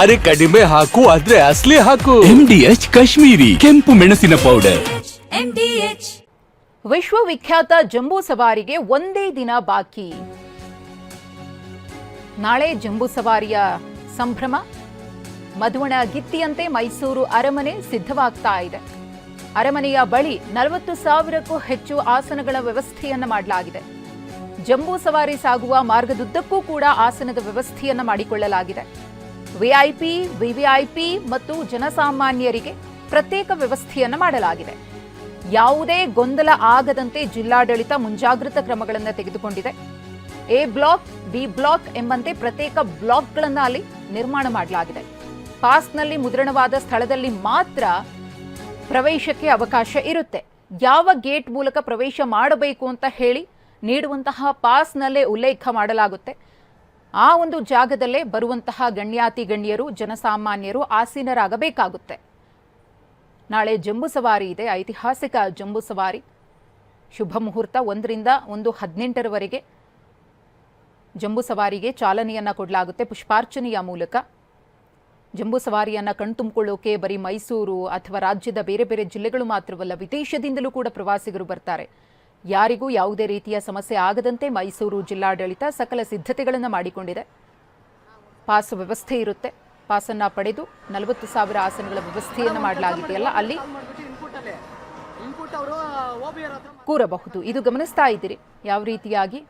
ಅರೆ ಕಡಿಮೆ ಹಾಕು ಆದ್ರೆ ಅಸ್ಲಿ ಹಾಕು. ಎಂಡಿಎಚ್ ಕಾಶ್ಮೀರಿ ಕೆಂಪು ಮೆಣಸಿನ ಪೌಡರ್ ವಿಶ್ವವಿಖ್ಯಾತ ಜಂಬೂ ಸವಾರಿಗೆ ಒಂದೇ ದಿನ ಬಾಕಿ. ನಾಳೆ ಜಂಬೂ ಸವಾರಿಯ ಸಂಭ್ರಮ. ಮಧುವಣ ಗಿತ್ತಿಯಂತೆ ಮೈಸೂರು ಅರಮನೆ ಸಿದ್ಧವಾಗ್ತಾ ಇದೆ. ಅರಮನೆಯ ಬಳಿ ನಲವತ್ತು ಸಾವಿರಕ್ಕೂ ಹೆಚ್ಚು ಆಸನಗಳ ವ್ಯವಸ್ಥೆಯನ್ನ ಮಾಡಲಾಗಿದೆ. ಜಂಬೂ ಸವಾರಿ ಸಾಗುವ ಮಾರ್ಗದುದ್ದಕ್ಕೂ ಕೂಡ ಆಸನದ ವ್ಯವಸ್ಥೆಯನ್ನ ಮಾಡಿಕೊಳ್ಳಲಾಗಿದೆ. ವಿಐಪಿ, ವಿವಿಐಪಿ ಮತ್ತು ಜನಸಾಮಾನ್ಯರಿಗೆ ಪ್ರತ್ಯೇಕ ವ್ಯವಸ್ಥೆಯನ್ನ ಮಾಡಲಾಗಿದೆ. ಯಾವುದೇ ಗೊಂದಲ ಆಗದಂತೆ ಜಿಲ್ಲಾಡಳಿತ ಮುಂಜಾಗ್ರತಾ ಕ್ರಮಗಳನ್ನು ತೆಗೆದುಕೊಂಡಿದೆ. ಎ ಬ್ಲಾಕ್, ಬಿ ಬ್ಲಾಕ್ ಎಂಬಂತೆ ಪ್ರತ್ಯೇಕ ಬ್ಲಾಕ್ಗಳನ್ನು ಅಲ್ಲಿ ನಿರ್ಮಾಣ ಮಾಡಲಾಗಿದೆ. ಪಾಸ್ನಲ್ಲಿ ಮುದ್ರಣವಾದ ಸ್ಥಳದಲ್ಲಿ ಮಾತ್ರ ಪ್ರವೇಶಕ್ಕೆ ಅವಕಾಶ ಇರುತ್ತೆ. ಯಾವ ಗೇಟ್ ಮೂಲಕ ಪ್ರವೇಶ ಮಾಡಬೇಕು ಅಂತ ಹೇಳಿ ನೀಡುವಂತಹ ಪಾಸ್ನಲ್ಲೇ ಉಲ್ಲೇಖ ಮಾಡಲಾಗುತ್ತೆ. ಆ ಒಂದು ಜಾಗದಲ್ಲೇ ಬರುವಂತಹ ಗಣ್ಯಾತಿ ಗಣ್ಯರು, ಜನಸಾಮಾನ್ಯರು ಆಸೀನರಾಗಬೇಕಾಗುತ್ತೆ. ನಾಳೆ ಜಂಬೂ ಸವಾರಿ ಇದೆ, ಐತಿಹಾಸಿಕ ಜಂಬೂ ಸವಾರಿ. ಶುಭ ಮುಹೂರ್ತ ಒಂದರಿಂದ ಒಂದು ಹದಿನೆಂಟರವರೆಗೆ ಜಂಬೂ ಸವಾರಿಗೆ ಚಾಲನೆಯನ್ನು ಕೊಡಲಾಗುತ್ತೆ ಪುಷ್ಪಾರ್ಚನೆಯ ಮೂಲಕ. ಜಂಬೂ ಸವಾರಿಯನ್ನ ಕಣ್ತುಂಬಿಕೊಳ್ಳೋಕೆ ಬರೀ ಮೈಸೂರು ಅಥವಾ ರಾಜ್ಯದ ಬೇರೆ ಬೇರೆ ಜಿಲ್ಲೆಗಳು ಮಾತ್ರವಲ್ಲ, ವಿದೇಶದಿಂದಲೂ ಕೂಡ ಪ್ರವಾಸಿಗರು ಬರ್ತಾರೆ. ಯಾರಿಗೂ ಯಾವುದೇ ರೀತಿಯ ಸಮಸ್ಯೆ ಆಗದಂತೆ ಮೈಸೂರು ಜಿಲ್ಲಾಡಳಿತ ಸಕಲ ಸಿದ್ಧತೆಗಳನ್ನು ಮಾಡಿಕೊಂಡಿದೆ. ಪಾಸ್ ವ್ಯವಸ್ಥೆ ಇರುತ್ತೆ. ಪಾಸನ್ನ ಪಡೆದು ನಲವತ್ತು ಸಾವಿರ ಆಸನಗಳ ವ್ಯವಸ್ಥೆಯನ್ನು ಮಾಡಲಾಗಿದೆಯಲ್ಲ ಅಲ್ಲಿ ಕೂರಬಹುದು. ಇದು ಗಮನಿಸ್ತಾ ಇದ್ದೀರಿ. ಯಾವ ರೀತಿಯಾಗಿ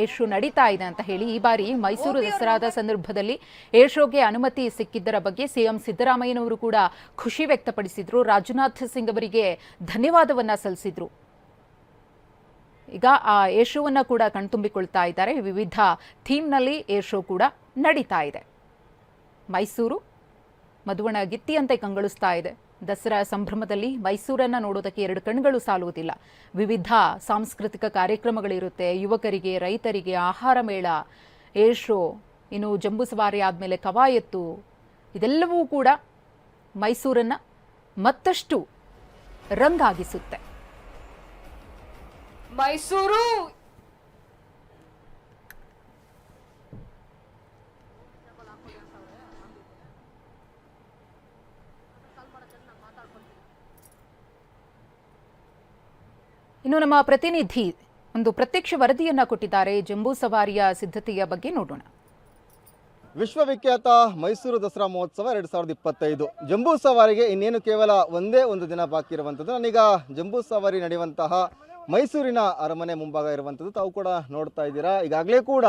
ಏರ್ ಶೋ ನಡೀತಾ ಇದೆ ಅಂತ ಹೇಳಿ ಈ ಬಾರಿ ಮೈಸೂರು ದಸರಾದ ಸಂದರ್ಭದಲ್ಲಿ ಏರ್ ಶೋಗೆ ಅನುಮತಿ ಸಿಕ್ಕಿದ್ದರ ಬಗ್ಗೆ ಸಿಎಂ ಸಿದ್ದರಾಮಯ್ಯನವರು ಕೂಡ ಖುಷಿ ವ್ಯಕ್ತಪಡಿಸಿದ್ರು. ರಾಜನಾಥ್ ಸಿಂಗ್ ಅವರಿಗೆ ಧನ್ಯವಾದವನ್ನ ಸಲ್ಲಿಸಿದ್ರು. ಈಗ ಆ ಏರ್ ಶೋವನ್ನು ಕೂಡ ಕಣ್ತುಂಬಿಕೊಳ್ತಾ ಇದ್ದಾರೆ. ವಿವಿಧ ಥೀಮ್ನಲ್ಲಿ ಏರ್ ಶೋ ಕೂಡ ನಡೀತಾ ಇದೆ. ಮೈಸೂರು ಮಧುವಣ ಗಿತ್ತಿಯಂತೆ ಕಂಗೊಳಿಸ್ತಾ ಇದೆ. ದಸರಾ ಸಂಭ್ರಮದಲ್ಲಿ ಮೈಸೂರನ್ನು ನೋಡೋದಕ್ಕೆ ಎರಡು ಕಣ್ಗಳು ಸಾಲುವುದಿಲ್ಲ. ವಿವಿಧ ಸಾಂಸ್ಕೃತಿಕ ಕಾರ್ಯಕ್ರಮಗಳಿರುತ್ತೆ. ಯುವಕರಿಗೆ, ರೈತರಿಗೆ ಆಹಾರ ಮೇಳ ಏರ್ ಶೋ ಇನ್ನು ಜಂಬೂ ಸವಾರಿ ಆದಮೇಲೆ ಕವಾಯತ್ತು, ಇದೆಲ್ಲವೂ ಕೂಡ ಮೈಸೂರನ್ನು ಮತ್ತಷ್ಟು ರಂಗಾಗಿಸುತ್ತೆ. ಮೈಸೂರು. ಇನ್ನು ನಮ್ಮ ಪ್ರತಿನಿಧಿ ಒಂದು ಪ್ರತ್ಯಕ್ಷ ವರದಿಯನ್ನ ಕೊಟ್ಟಿದ್ದಾರೆ. ಜಂಬೂ ಸವಾರಿಯ ಸಿದ್ಧತೆಯ ಬಗ್ಗೆ ನೋಡೋಣ. ವಿಶ್ವವಿಖ್ಯಾತ ಮೈಸೂರು ದಸರಾ ಮಹೋತ್ಸವ ಎರಡು ಸಾವಿರದ ಇಪ್ಪತ್ತೈದು. ಜಂಬೂ ಸವಾರಿಗೆ ಇನ್ನೇನು ಕೇವಲ ಒಂದೇ ಒಂದು ದಿನ ಬಾಕಿ ಇರುವಂಥದ್ದು. ನಾನೀಗ ಜಂಬೂ ಸವಾರಿ ನಡೆಯುವಂತಹ ಮೈಸೂರಿನ ಅರಮನೆ ಮುಂಭಾಗ ಇರುವಂಥದ್ದು ತಾವು ಕೂಡ ನೋಡ್ತಾ ಇದ್ದೀರಾ. ಈಗಾಗಲೇ ಕೂಡ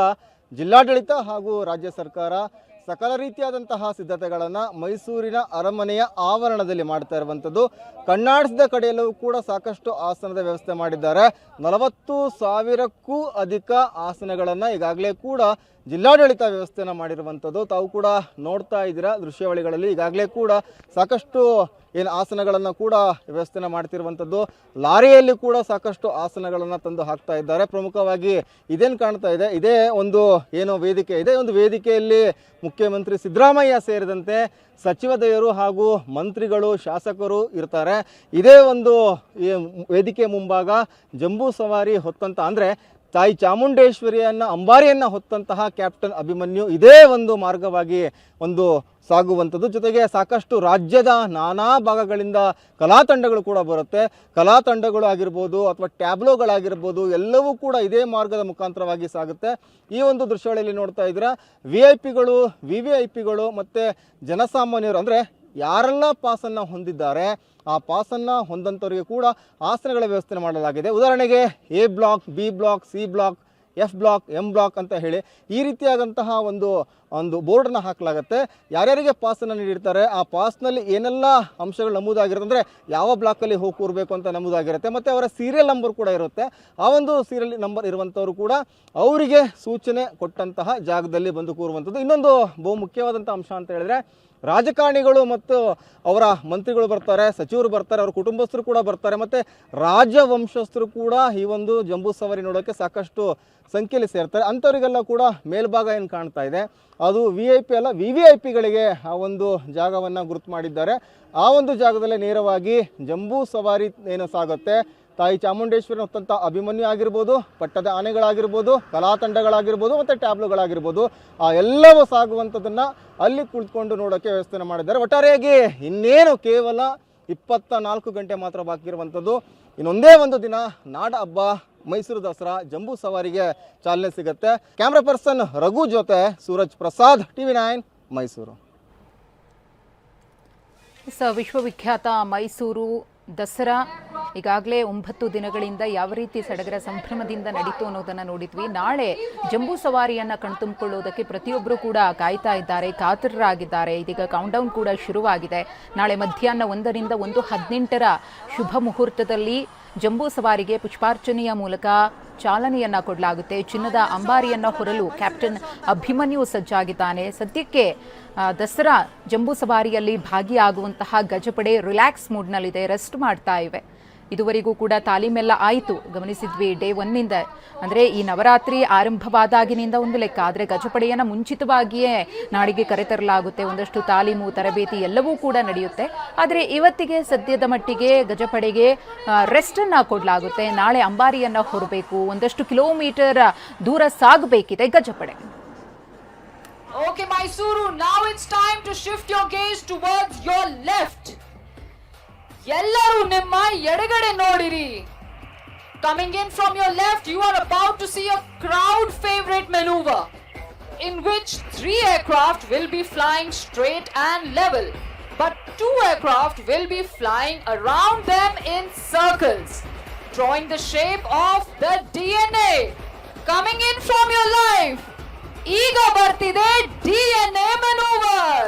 ಜಿಲ್ಲಾಡಳಿತ ಹಾಗೂ ರಾಜ್ಯ ಸರ್ಕಾರ ಸಕಲ ರೀತಿಯಾದಂತಹ ಸಿದ್ಧತೆಗಳನ್ನು ಮೈಸೂರಿನ ಅರಮನೆಯ ಆವರಣದಲ್ಲಿ ಮಾಡ್ತಾ ಇರುವಂಥದ್ದು. ಕಣ್ಣಾಡಿಸಿದ ಕಡೆಯಲ್ಲೂ ಕೂಡ ಸಾಕಷ್ಟು ಆಸನದ ವ್ಯವಸ್ಥೆ ಮಾಡಿದ್ದಾರೆ. ನಲವತ್ತು ಸಾವಿರಕ್ಕೂ ಅಧಿಕ ಆಸನಗಳನ್ನು ಈಗಾಗಲೇ ಕೂಡ ಜಿಲ್ಲಾಡಳಿತ ವ್ಯವಸ್ಥೆಯನ್ನು ಮಾಡಿರುವಂಥದ್ದು. ತಾವು ಕೂಡ ನೋಡ್ತಾ ಇದ್ದೀರಾ ದೃಶ್ಯಾವಳಿಗಳಲ್ಲಿ. ಈಗಾಗಲೇ ಕೂಡ ಸಾಕಷ್ಟು ಏನು ಆಸನಗಳನ್ನು ಕೂಡ ವ್ಯವಸ್ಥೆನ ಮಾಡ್ತಿರುವಂಥದ್ದು ಲಾರಿಯಲ್ಲಿ ಕೂಡ ಸಾಕಷ್ಟು ಆಸನಗಳನ್ನು ತಂದು ಹಾಕ್ತಾ ಇದ್ದಾರೆ. ಪ್ರಮುಖವಾಗಿ ಇದೇನು ಕಾಣ್ತಾ ಇದೆ, ಇದೇ ಒಂದು ಏನು ವೇದಿಕೆ, ಇದೆ ಒಂದು ವೇದಿಕೆಯಲ್ಲಿ ಮುಖ್ಯಮಂತ್ರಿ ಸಿದ್ದರಾಮಯ್ಯ ಸೇರಿದಂತೆ ಸಚಿವದಯರು ಹಾಗೂ ಮಂತ್ರಿಗಳು, ಶಾಸಕರು ಇರ್ತಾರೆ. ಇದೇ ಒಂದು ವೇದಿಕೆ ಮುಂಭಾಗ ಜಂಬೂ ಸವಾರಿ ಹೊತ್ತಂತ, ಅಂದರೆ ತಾಯಿ ಚಾಮುಂಡೇಶ್ವರಿಯನ್ನು, ಅಂಬಾರಿಯನ್ನ ಹೊತ್ತಂತಹ ಕ್ಯಾಪ್ಟನ್ ಅಭಿಮನ್ಯು ಇದೇ ಒಂದು ಮಾರ್ಗವಾಗಿ ಒಂದು ಸಾಗುವಂಥದ್ದು. ಜೊತೆಗೆ ಸಾಕಷ್ಟು ರಾಜ್ಯದ ನಾನಾ ಭಾಗಗಳಿಂದ ಕಲಾ ತಂಡಗಳು ಕೂಡ ಬರುತ್ತೆ. ಕಲಾ ತಂಡಗಳು ಆಗಿರ್ಬೋದು ಅಥವಾ ಟ್ಯಾಬ್ಲೋಗಳಾಗಿರ್ಬೋದು, ಎಲ್ಲವೂ ಕೂಡ ಇದೇ ಮಾರ್ಗದ ಮುಖಾಂತರವಾಗಿ ಸಾಗುತ್ತೆ. ಈ ಒಂದು ದೃಶ್ಯಗಳಲ್ಲಿ ನೋಡ್ತಾ ಇದ್ದೀರಾ, ವಿ ಐ ಪಿಗಳು, ವಿ ವಿ ಐ ಪಿಗಳು ಮತ್ತು ಜನಸಾಮಾನ್ಯರು ಅಂದರೆ ಯಾರೆಲ್ಲ ಪಾಸನ್ನು ಹೊಂದಿದ್ದಾರೆ, ಆ ಪಾಸನ್ನು ಹೊಂದಂಥವರಿಗೆ ಕೂಡ ಆಸನಗಳ ವ್ಯವಸ್ಥೆ ಮಾಡಲಾಗಿದೆ. ಉದಾಹರಣೆಗೆ A block, B block, C block, F block M block ಅಂತ ಹೇಳಿ ಈ ರೀತಿಯಾದಂತಹ ಒಂದು ಒಂದು ಬೋರ್ಡನ್ನು ಹಾಕಲಾಗುತ್ತೆ. ಯಾರ್ಯಾರಿಗೆ ಪಾಸನ್ನು ನೀಡಿರ್ತಾರೆ, ಆ ಪಾಸ್ನಲ್ಲಿ ಏನೆಲ್ಲ ಅಂಶಗಳು ನಮೂದಾಗಿರುತ್ತೆ ಅಂದರೆ ಯಾವ ಬ್ಲಾಕಲ್ಲಿ ಹೋಗಿ ಕೂರಬೇಕು ಅಂತ ನಮೂದಾಗಿರುತ್ತೆ, ಮತ್ತು ಅವರ ಸೀರಿಯಲ್ ನಂಬರ್ ಕೂಡ ಇರುತ್ತೆ. ಆ ಒಂದು ಸೀರಿಯಲ್ ನಂಬರ್ ಇರುವಂಥವ್ರು ಕೂಡ ಅವರಿಗೆ ಸೂಚನೆ ಕೊಟ್ಟಂತಹ ಜಾಗದಲ್ಲಿ ಬಂದು ಕೂರುವಂಥದ್ದು. ಇನ್ನೊಂದು ಬಹು ಮುಖ್ಯವಾದಂಥ ಅಂಶ ಅಂತ ಹೇಳಿದ್ರೆ ರಾಜಕಾರಣಿಗಳು ಮತ್ತು ಅವರ ಮಂತ್ರಿಗಳು ಬರ್ತಾರೆ, ಸಚಿವರು ಬರ್ತಾರೆ, ಅವ್ರ ಕುಟುಂಬಸ್ಥರು ಕೂಡ ಬರ್ತಾರೆ, ಮತ್ತು ರಾಜವಂಶಸ್ಥರು ಕೂಡ ಈ ಒಂದು ಜಂಬೂ ಸವಾರಿ ನೋಡೋಕ್ಕೆ ಸಾಕಷ್ಟು ಸಂಖ್ಯೆಯಲ್ಲಿ ಸೇರ್ತಾರೆ. ಅಂಥವರಿಗೆಲ್ಲ ಕೂಡ ಮೇಲ್ಭಾಗ ಏನು ಕಾಣ್ತಾ ಇದೆ? ಅದು ವಿ ಐ ಪಿ ಅಲ್ಲ ವಿ ವಿ ಐ ಪಿಗಳಿಗೆ ಆ ಒಂದು ಜಾಗವನ್ನು ಗುರುತು ಮಾಡಿದ್ದಾರೆ. ಆ ಒಂದು ಜಾಗದಲ್ಲೇ ನೇರವಾಗಿ ಜಂಬೂ ಸವಾರಿ ಏನು ಸಾಗುತ್ತೆ? ತಾಯಿ ಚಾಮುಂಡೇಶ್ವರಿ ಹೊತ್ತಂಥ ಅಭಿಮನ್ಯು ಆಗಿರ್ಬೋದು, ಪಟ್ಟದ ಆನೆಗಳಾಗಿರ್ಬೋದು ಕಲಾತಂಡಗಳಾಗಿರ್ಬೋದು ಮತ್ತು ಟ್ಯಾಬ್ಲುಗಳಾಗಿರ್ಬೋದು, ಆ ಎಲ್ಲವೂ ಸಾಗುವಂಥದ್ದನ್ನು ಅಲ್ಲಿ ಕುಳಿತುಕೊಂಡು ನೋಡೋಕ್ಕೆ ವ್ಯವಸ್ಥೆನ ಮಾಡಿದ್ದಾರೆ. ಒಟ್ಟಾರೆಯಾಗಿ ಇನ್ನೇನು ಕೇವಲ ಇಪ್ಪತ್ತ ನಾಲ್ಕು ಗಂಟೆ ಮಾತ್ರ ಬಾಕಿ ಇರುವಂಥದ್ದು. ಇನ್ನೊಂದೇ ಒಂದು ದಿನ ನಾಡ ಹಬ್ಬ, ಮೈಸೂರು ದಸರಾ, ಜಂಬೂ ಸವಾರಿಗೆ ಚಾಲನೆ ಸಿಗುತ್ತೆ. ಕ್ಯಾಮ್ರಾ ಪರ್ಸನ್ ರಘು ಜೊತೆ ಸೂರಜ್ ಪ್ರಸಾದ್, ಟಿವಿ ನೈನ್ ಮೈಸೂರು. ಸ ವಿಶ್ವವಿಖ್ಯಾತ ಮೈಸೂರು ದಸರಾ. ಈಗಾಗಲೇ ಒಂಬತ್ತು ದಿನಗಳಿಂದ ಯಾವ ರೀತಿ ಸಡಗರ ಸಂಭ್ರಮದಿಂದ ನಡೀತು ಅನ್ನೋದನ್ನು ನೋಡಿದ್ವಿ. ನಾಳೆ ಜಂಬೂ ಸವಾರಿಯನ್ನು ಕಣ್ತುಂಬಿಕೊಳ್ಳೋದಕ್ಕೆ ಪ್ರತಿಯೊಬ್ಬರು ಕೂಡ ಕಾಯ್ತಾ ಇದ್ದಾರೆ, ಕಾತರರಾಗಿದ್ದಾರೆ. ಇದೀಗ ಕೌಂಟೌನ್ ಕೂಡ ಶುರುವಾಗಿದೆ. ನಾಳೆ ಮಧ್ಯಾಹ್ನ ಒಂದರಿಂದ ಒಂದು ಹದಿನೆಂಟರ ಶುಭ ಮುಹೂರ್ತದಲ್ಲಿ ಜಂಬೂ ಸವಾರಿಗೆ ಪುಷ್ಪಾರ್ಚನೆಯ ಮೂಲಕ ಚಾಲನೆಯನ್ನ ಕೊಡಲಾಗುತ್ತೆ. ಚಿನ್ನದ ಅಂಬಾರಿಯನ್ನ ಹೊರಲು ಕ್ಯಾಪ್ಟನ್ ಅಭಿಮನ್ಯು ಸಜ್ಜಾಗಿದ್ದಾನೆ. ಸದ್ಯಕ್ಕೆ ದಸರಾ ಜಂಬೂ ಸವಾರಿಯಲ್ಲಿ ಭಾಗಿಯಾಗುವಂತಹ ಗಜಪಡೆ ರಿಲ್ಯಾಕ್ಸ್ ಮೂಡ್ನಲ್ಲಿದೆ ರೆಸ್ಟ್ ಮಾಡ್ತಾ ಇವೆ. ಇದುವರೆಗೂ ಕೂಡ ತಾಲೀಮೆಲ್ಲ ಆಯಿತು. ಗಮನಿಸಿದ್ವಿ ಡೇ ಒನ್ನಿಂದ. ಅಂದರೆ ಈ ನವರಾತ್ರಿ ಆರಂಭವಾದಾಗಿನಿಂದ ಒಂದು ಲೆಕ್ಕ. ಆದರೆ ಗಜಪಡೆಯನ್ನು ಮುಂಚಿತವಾಗಿಯೇ ನಾಡಿಗೆ ಕರೆತರಲಾಗುತ್ತೆ. ಒಂದಷ್ಟು ತಾಲೀಮು ತರಬೇತಿ ಎಲ್ಲವೂ ಕೂಡ ನಡೆಯುತ್ತೆ. ಆದರೆ ಇವತ್ತಿಗೆ ಸದ್ಯದ ಮಟ್ಟಿಗೆ ಗಜಪಡೆಗೆ ರೆಸ್ಟನ್ನು ಕೊಡಲಾಗುತ್ತೆ. ನಾಳೆ ಅಂಬಾರಿಯನ್ನು ಹೊರಬೇಕು. ಒಂದಷ್ಟು ಕಿಲೋಮೀಟರ್ ದೂರ ಸಾಗಬೇಕಿದೆ ಗಜಪಡೆ. Okay, Mysuru, now. ಎಲ್ಲರೂ ನಿಮ್ಮ ಎಡಗಡೆ ನೋಡಿರಿ Coming in from your left, you are about to see a crowd favorite maneuver in which three aircraft will be flying straight and level, but two aircraft will be flying around them in circles, drawing the shape of the DNA. Coming in from your life, ಈಗ ಬರ್ತಿದೆ DNA ಮೆನೂವರ್